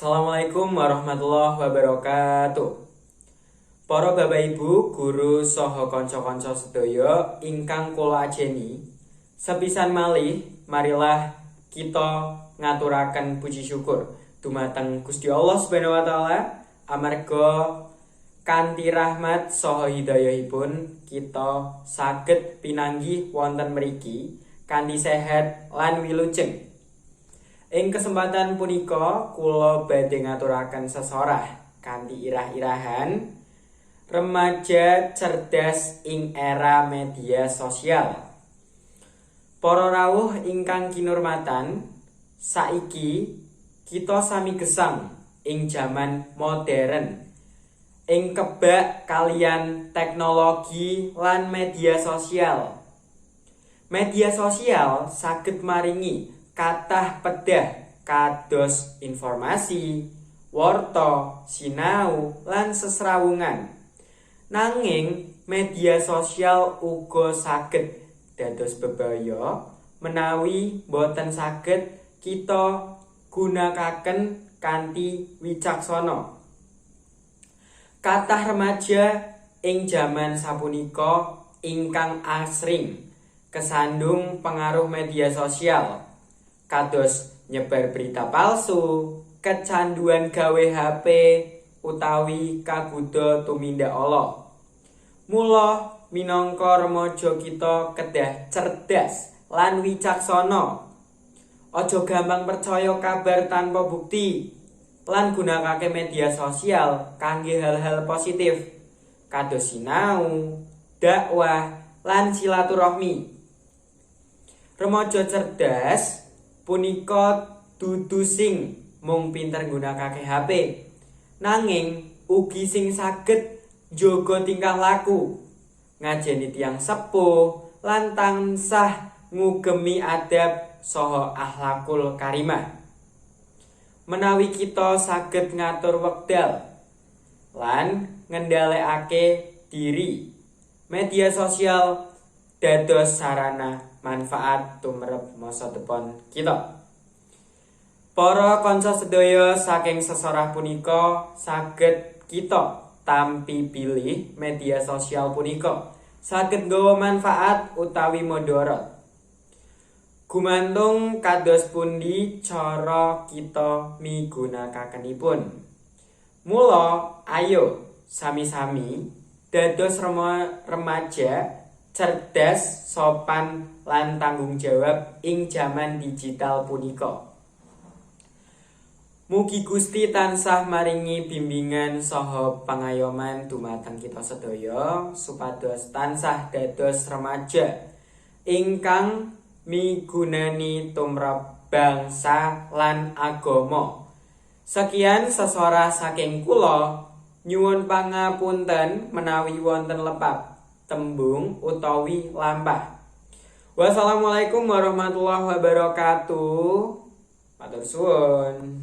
Assalamualaikum warahmatullahi wabarakatuh. Para Bapak Ibu, guru saha kanca-kanca sedaya ingkang kula ajeni, sepisan malih marilah kita ngaturaken puji syukur dumateng Gusti Allah Subhanahu wa taala amarga kanthi rahmat saha hidayahipun kita saged pinanggih wonten mriki kanthi sehat lan wilujeng. Ing kesempatan punika kula badhe ngaturaken sesorah kanthi irah-irahan remaja cerdas ing era media sosial. Para rawuh ingkang kinurmatan, saiki kita sami gesang ing jaman modern. Ing kebak kalian teknologi lan media sosial. Media sosial saged maringi kathah pedah kados informasi, warta, sinau, lan sesrawungan. Nanging media sosial uga saged dados bebaya menawi boten saged kita gunakaken kanthi wicaksana. Kathah remaja ing jaman sapunika ingkang asring kesandung pengaruh media sosial kados nyebar berita palsu, kecanduan gawe HP utawi kaguda tumindak Allah. Mula minangka remaja kita kedah cerdas lan wicaksana. Aja gampang percaya kabar tanpa bukti lan gunakake media sosial kangge hal-hal positif kados sinau, dakwah, lan silaturahmi. Remaja cerdas punika dudu sing mung pinter nggunakake HP nanging ugi sing saged njaga tingkah laku ngajeni tiang sepuh lan tansah ngugemi adab saha akhlakul karimah. Menawi kita saged ngatur wekdal lan ngendhalekake diri media sosial dados sarana manfaat tumrap masa depan kita Para kanca sedaya saking sesorah punika saged kita tampi pilih media sosial punika saged nggawa manfaat utawi mudarat. Gumantung kados pundi cara kita migunakakenipun. Mula ayo sami-sami dados remaja cerdas, sopan lan tanggung jawab ing jaman digital punika. Mugi Gusti tansah maringi bimbingan saha pangayoman dumateng kita sedaya supados tansah dados remaja ingkang migunani tumrap bangsa lan agama. Sekian sesorah saking kula nyuwun pangapunten menawi wonten lepap tembung utawi lampah. Wassalamualaikum warahmatullahi wabarakatuh. Matur suwun.